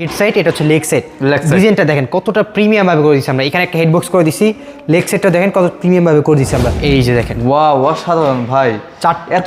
Head side এটা হচ্ছে leg set ডিজাইনটা দেখেন কতটা প্রিমিয়াম ভাবে করে দিচ্ছি আমরা। এখানে একটা হেড বক্স করে দিছি। লেগ সেটটা দেখেন কত প্রিমিয়াম ভাবে করে দিচ্ছি আমরা। এই যে দেখেন। ওয়াও অসাধারণ ভাই। এত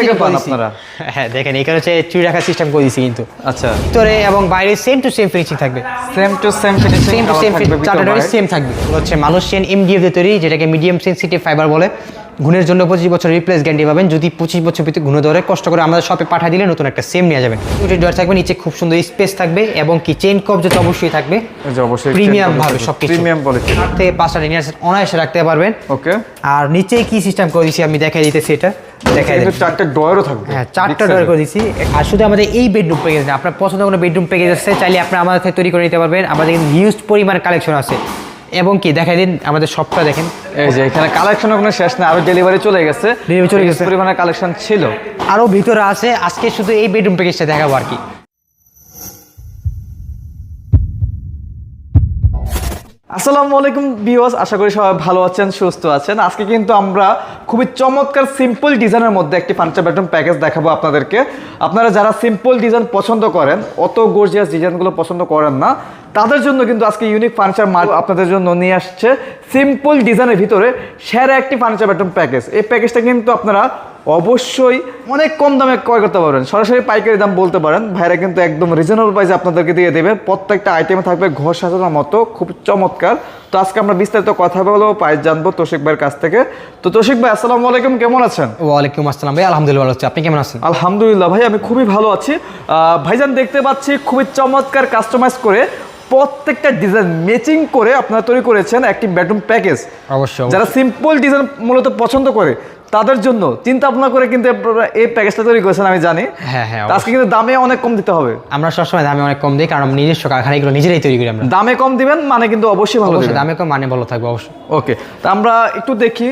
থেকে পান আপনারা? হ্যাঁ দেখেন এখানে হচ্ছে চুরি রাখার সিস্টেম করে দিছি কিন্তু। আচ্ছা। ভিতরে এবং বাইরে সেম টু সেম ফিনিশিং থাকবে। Same to same finishing same to same চারটা সেম থাকবে। হচ্ছে মালয়েশিয়ান এমডিএফ দিয়ে তৈরি যেটাকে মিডিয়াম সেন্সিটিভ ফাইবার বলে। গুণের জন্য পঁচিশ বছর রিপ্লেস গ্যারান্টি পাবেন। যদি পঁচিশ বছর ভিতরে গুণ ধরে কষ্ট করে আমাদের শপে পাঠিয়ে দিলে নতুন একটা সেম নিয়ে যাবেন দুটি ডোর থাকবে নিচে খুব সুন্দর স্পেস থাকবে এবং কি চেইন কবজ তো অবশ্যই থাকবে। প্রিমিয়াম ভাবে সবকিছু। প্রিমিয়াম কোয়ালিটি থেকে পাঁচটা লিনিয়ার সেট অনায়াসে রাখতে পারবেন। ওকে আর নিচে কি সিস্টেম করে দিছি আমি দেখাই দিতেছি এটা। দেখাই কিন্তু দিই চারটা ডয়ারও থাকবে। হ্যাঁ চারটা ডোর করে দিছি। আর শুধু আমাদের এই বেডরুম প্যাকেজ না আপনার পছন্দ কোনো বেডরুম প্যাকেজ আছে চাইলে আপনি আমাদের তৈরি করে নিতে পারবেন। আমাদের হিউজ পরিমাণ কালেকশন আছে। এবং কি দেখাই দিন আমাদের সবটা দেখেন। এই যে এখানে কালেকশন কোনো শেষ না আরও ডেলিভারি চলে গেছে। ডেলিভারি চলে গেছে। পরিমাণে কালেকশন ছিল। আরও ভিতরে আছে আজকে শুধু এই বেডরুম প্যাকেজটা দেখাবো আর কি। আসসালামু আলাইকুম ভিউয়ার্স, আশা করি সবাই ভালো আছেন, সুস্থ আছেন। আজকে কিন্তু আমরা খুবই চমৎকার সিম্পল ডিজাইনের মধ্যে একটি ফার্নিচার বেডরুম প্যাকেজ দেখাবো আপনাদেরকে। আপনারা যারা সিম্পল ডিজাইন পছন্দ করেন, অত গর্জিয়াস ডিজাইনগুলো পছন্দ করেন না, তাদের জন্য কিন্তু আজকে ইউনিক ফার্নিচার মাল আপনাদের জন্য নিয়ে আসছে সিম্পল ডিজাইনের ভিতরে সেরা একটি ফার্নিচার বেডরুম প্যাকেজ এই প্যাকেজটা কিন্তু আপনারা অবশ্যই অনেক কম দামে ক্রয় করতে পারবেন। সরাসরি পাইকারি দাম বলতে পারেন। ভাইরা কিন্তু একদম রিজনেবল প্রাইসে আপনাদেরকে দিয়ে দেবে। প্রত্যেকটা আইটেমে থাকবে ঘর সাজানোর মতো খুব চমৎকার। তো আজকে আমরা বিস্তারিত কথা বলব প্রাইস জানব তোষিক ভাইয়ের কাছ থেকে। তো তোষিক ভাই আসসালামু আলাইকুম কেমন আছেন? ওয়ালাইকুম আসসালাম ভাই আলহামদুলিল্লাহ ভালো হচ্ছে আপনি কেমন আছেন? আলহামদুলিল্লাহ ভাই আমি খুবই ভালো আছি। আহ, ভাইজান দেখতে পাচ্ছি খুবই চমৎকার কাস্টমাইজ করে প্রত্যেকটা ডিজাইন ম্যাচিং করে আপনারা তৈরি করেছেন একটি বেডরুম প্যাকেজ অবশ্যই যারা সিম্পল ডিজাইন মূলত পছন্দ করে তাদের জন্য চিন্তা ভাবনা করে কিন্তু এই প্যাকেজটা তৈরি করেছেন আমি জানি। হ্যাঁ হ্যাঁ আজকে কিন্তু দামে অনেক কম দিতে হবে। আমরা সবসময় দামে অনেক কম দিই কারণ নিজস্ব কারখানা এগুলো নিজেরাই তৈরি করি আমরা। দামে কম দিবেন মানে কিন্তু অবশ্যই ভালো দিবেন। দামে কম মানে ভালো থাকবে অবশ্যই। ওকে তো আমরা একটু দেখি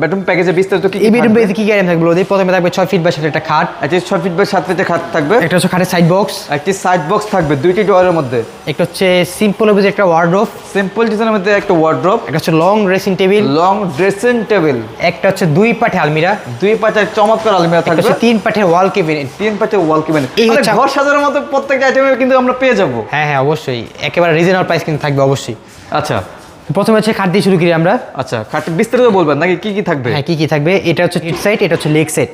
বেডরুম প্যাকেজে বিস্তারিত কি এই বেডরুম প্যাকেজে কি কি আইটেম থাকবে বলে প্রথমে থাকবে ছয় ফিট বাই সাথে একটা খাট। একটি ছয় ফিট বাই সাত ফিটে খাট থাকবে। একটা হচ্ছে খাটের সাইড বক্স একটি সাইড বক্স থাকবে দুইটি ডোয়ারের মধ্যে। একটা হচ্ছে সিম্পল অফিস একটা ওয়ার্ড্রোপ সিম্পল ডিজাইনের মধ্যে একটা ওয়ার্ড্রপ একটা হচ্ছে long dressing table long dressing table একটা হচ্ছে দুই পাঠে আলমিরা। দুই পাঠে চমৎকার আলমিরা থাকবে। তিন পাঠে ওয়াল কেবিন। তিন পাটে ওয়াল কেবিন। এই হচ্ছে- ঘর সাজানোর মতো প্রত্যেকটা আইটেমে কিন্তু আমরা পেয়ে যাব। হ্যাঁ হ্যাঁ অবশ্যই। একেবারে রিজনেবল প্রাইস কিন্তু থাকবে অবশ্যই। আচ্ছা। প্রথমে হচ্ছে খাট দিয়ে শুরু করি আমরা। আচ্ছা খাট বিস্তারিত বলবেন নাকি কি কি থাকবে? হ্যাঁ কি কি থাকবে? এটা হচ্ছে হেড সাইড এটা হচ্ছে লেগ সেট।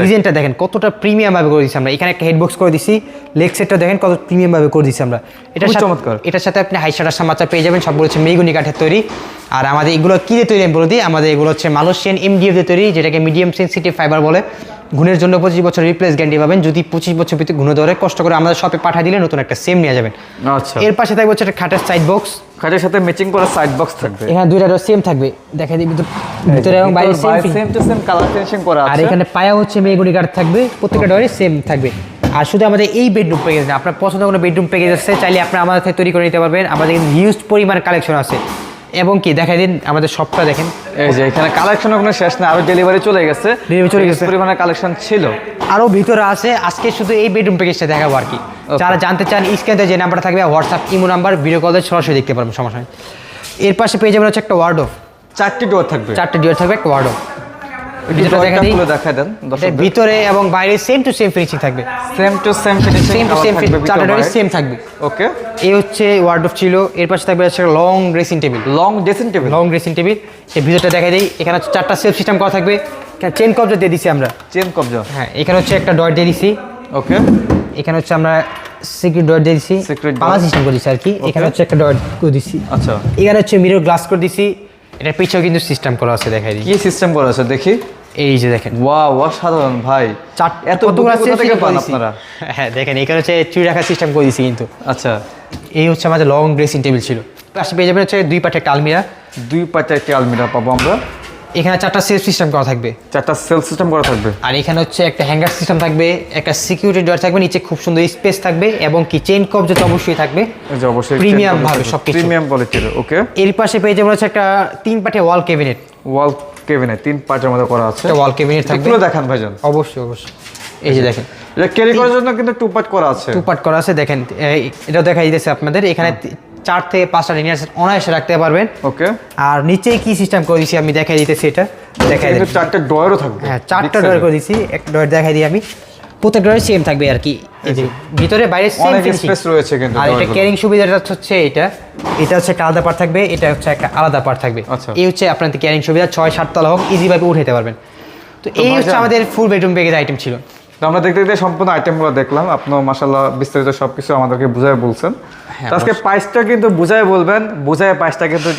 ডিজাইনটা দেখেন কতটা প্রিমিয়াম ভাবে করে দিচ্ছি আমরা। এখানে একটা হেড বক্স করে দিছি। লেগ সেটটা দেখেন কত প্রিমিয়াম ভাবে করে দিছি আমরা। সাথে চমৎকার। এটার সাথে আপনি হাই হাইশাটার সামাচা পেয়ে যাবেন সবগুলো হচ্ছে মেগুনি কাঠের তৈরি। আর আমাদের এগুলো কি দিয়ে তৈরি আমি বলে দিই? আমাদের এগুলো হচ্ছে মালয়েশিয়ান এমডিএফ দিয়ে তৈরি যেটাকে মিডিয়াম সেন্সিটিভ ফাইবার বলে। গুণের জন্য পঁচিশ বছর রিপ্লেস গ্যারান্টি পাবেন। যদি পঁচিশ বছর ভিতরে গুণ ধরে কষ্ট করে আমাদের শপে পাঠিয়ে দিলে নতুন একটা সেম নিয়ে যাবেন। আচ্ছা। এর পাশে থাকবে হচ্ছে একটা খাটের সাইড বক্স খাটের সাথে ম্যাচিং করা সাইড বক্স থাকবে। এখানে দুইটা সেম থাকবে। দেখা দিই ভিতর- এবং বাইরে same same to same colour finishing করা আছে। আর এখানে পায়া হচ্ছে মেগুনি কাঠ থাকবে। প্রত্যেকটা ডোরে সেম থাকবে। আর শুধু আমাদের এই বেডরুম প্যাকেজ না আপনার পছন্দ কোনো বেডরুম প্যাকেজ আছে চাইলে আপনি আমাদের থেকে তৈরি করে নিতে পারবেন। আমাদের হিউজ পরিমাণ কালেকশন আছে। এবং কি দেখাই দিন আমাদের সবটা দেখেন। এই যে এখানে কালেকশন কোনো শেষ না আরও ডেলিভারি চলে গেছে। ডেলিভারি চলে গেছে। পরিমাণে কালেকশন ছিল। আরও ভিতরে আছে আজকে শুধু এই বেডরুম প্যাকেজটা দেখাবো আর কি। যারা জানতে চান স্ক্রিনে যে নাম্বার থাকবে হোয়াটসঅ্যাপ ইমো নাম্বার ভিডিও কলে সরাসরি দেখতে পারবেন সমস্যা নেই। এর পাশে পেয়ে যাবেন হচ্ছে একটা ওয়ার্ডো চারটি ডোর থাকবে। চারটি ডোর থাকবে একটা ওয়ার্ডো ভিতরে দেখা দিই। দেখা দেন এটার ভিতরে এবং বাইরে সেম টু সেম ফিনিশিং থাকবে। Same to same finishing same to same চারটে ডোরে সেম থাকবে। ওকে এই হচ্ছে ওয়ার্ডরোব ছিল এর পাশে থাকবে হচ্ছে long dressing table long dressing table long dressing table এই ভিতরটা দেখা দিই এখানে চারটা সেলফ সিস্টেম করা থাকবে। চেন কবজা দিয়ে দিছি আমরা। চেন কবজা। হ্যাঁ এখানে হচ্ছে একটা ডট দিয়ে দিছি। ওকে এখানে হচ্ছে আমরা সিক্রেট ডট দিয়ে দিছি। Door। পালা সিস্টেম করে দিছি আর কি। এখানে হচ্ছে একটা ডট করে দিছি। আচ্ছা। এখানে হচ্ছে মিরর গ্লাস করে দিছি। এটার পিছেও কিন্তু সিস্টেম করা আছে দেখাই দিই। কি সিস্টেম করা আছে দেখি। এই যে দেখেন। ওয়াও অসাধারণ ভাই। চার এত কতগুলো থেকে পান আপনারা? হ্যাঁ দেখেন এখানে হচ্ছে চুরি রাখার সিস্টেম করে দিছি কিন্তু। আচ্ছা। এই হচ্ছে আমাদের লং ড্রেসিং টেবিল ছিল। পাশে পেয়ে যাবেন হচ্ছে দুই পাটে একটা আলমিরা। দুই পাটে একটি আলমিরা পাবো আমরা। এখানে চারটা সেলফ সিস্টেম করা থাকবে। চারটা সেল সিস্টেম করা থাকবে। আর এখানে হচ্ছে একটা হ্যাঙ্গার সিস্টেম থাকবে একটা সিকিউরিটি ডোর থাকবে নিচে খুব সুন্দর স্পেস থাকবে এবং কি চেন কবজ তো অবশ্যই থাকবে অবশ্যই Premium ভাবে সবকিছু। প্রিমিয়াম কোয়ালিটির ওকে এর পাশে পেয়ে যাবেন হচ্ছে একটা তিন পাটে ওয়াল ক্যাবিনেট ওয়াল কেবিনে তিন পার্টের মধ্যে করা আছে। ওয়াল কেবিনেট থাকবে। এগুলো দেখান ভাইজান। অবশ্যই অবশ্যই। এই যে দেখেন। এটা ক্যারি করার জন্য কিন্তু টু পার্ট করা আছে। টু পার্ট করা আছে দেখেন। এটা দেখাই দেখা দিতেছে আপনাদের। এখানে চার থেকে পাঁচটা সেট অনায়াসে রাখতে পারবেন। ওকে। আর নিচে কি সিস্টেম করে দিছি আমি দেখাই দিতেছি এটা। দেখাই দিচ্ছি চারটে ডয়ারও থাকবে। হ্যাঁ চারটা ডোর করে দিছি। একটা ডোর দেখাই দিই আমি। প্রত্যেকটারই সেম থাকবে আর কি। ভিতরে বাইরে সেম স্পেস রয়েছে কিন্তু আর এটা ক্যারিং সুবিধাটা হচ্ছে এটা। এটা হচ্ছে একটা আলাদা পার্ট থাকবে এটা হচ্ছে একটা আলাদা পার্ট থাকবে। আচ্ছা। এই হচ্ছে আপনাদের ক্যারিং সুবিধা ছয় সাত তলা হোক ইজি ভাবে উঠাতে পারবেন। তো এই হচ্ছে আমাদের ফুল বেডরুম প্যাকেজ আইটেম ছিল। তো আমরা দেখতে দেখতে সম্পূর্ণ আইটেমগুলো দেখলাম। আপনার মাসাল্লাহ বিস্তারিত সবকিছু আমাদেরকে বুঝায় বলছেন। হ্যাঁ, আজকে প্রাইসটা কিন্তু বুঝায় বলবেন বুঝায় প্রাইসটা কিন্তু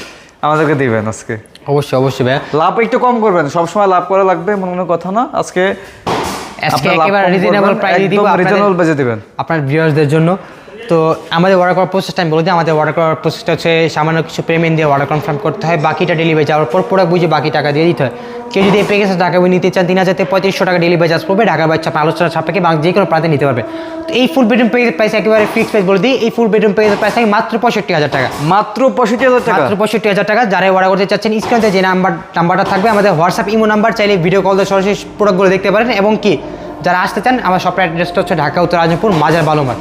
আমাদেরকে দিবেন আজকে। অবশ্যই অবশ্যই ভাইয়া। লাভ একটু কম করবেন সবসময় লাভ করা লাগবে মনে মনে কথা না। আজকে আজকে আপনার লাভ একেবারে রিজনেবল প্রাইসে দিব রিজনেবল আপনাদের দিবেন। আপনার ভিউয়ার্সদের জন্য। তো আমাদের অর্ডার করার প্রসেসটা আমি বলে দিই আমাদের অর্ডার করার প্রসেসটা হচ্ছে সামান্য কিছু পেমেন্ট দিয়ে অর্ডার কনফার্ম করতে হয় বাকিটা ডেলিভারি যাওয়ার পর প্রোডাক্ট বুঝে বাকি টাকা দিয়ে দিতে হয়। কেউ যদি এই প্যাকেজটা টাকা নিতে চান তিন হাজার থেকে পঁয়ত্রিশশো টাকা ডেলিভারি চার্জ পড়বে ঢাকার বাচ্চা আলোচনা ছাপাকে বা যে কোনো প্রান্তে নিতে পারবে। এই ফুল বেডরুম প্রাইস একেবারে ফিক্স প্রাইস বলে দিই। এই ফুল বেডরুম প্রাইস থাকে মাত্র পঁয়ষট্টি হাজার টাকা। মাত্র পঁয়ষট্টি হাজার টাকা? মাত্র পঁয়ষট্টি হাজার টাকা। যারা অর্ডার করতে চাচ্ছেন স্ক্রিনে যে নাম্বার নাম্বারটা থাকবে আমাদের হোয়াটসঅ্যাপ ইমো নাম্বার চাইলে ভিডিও কল দিয়ে সরাসরি প্রোডাক্টগুলো দেখতে পারেন। এবং কি যারা আসতে চান আমার শপের অ্যাড্রেসটা হচ্ছে ঢাকা উত্তর আজমপুর মাজার বালুমার।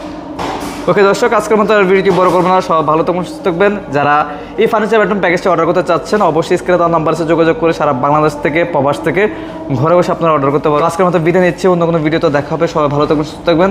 ওকে দর্শক আজকের মতো আর ভিডিওটি বড় করব না সব ভালো থাকুন সুস্থ থাকবেন। যারা এই ফার্নিচার বেডরুম প্যাকেজটা অর্ডার করতে চাচ্ছেন অবশ্যই স্ক্রিনে তার নাম্বার যোগাযোগ করে সারা বাংলাদেশ থেকে প্রবাস থেকে ঘরে বসে আপনারা অর্ডার করতে পারবেন। আজকের মতো বিদায় নিচ্ছি অন্য কোনো ভিডিও তো দেখা হবে। সবাই ভালো থাকুন সুস্থ থাকবেন।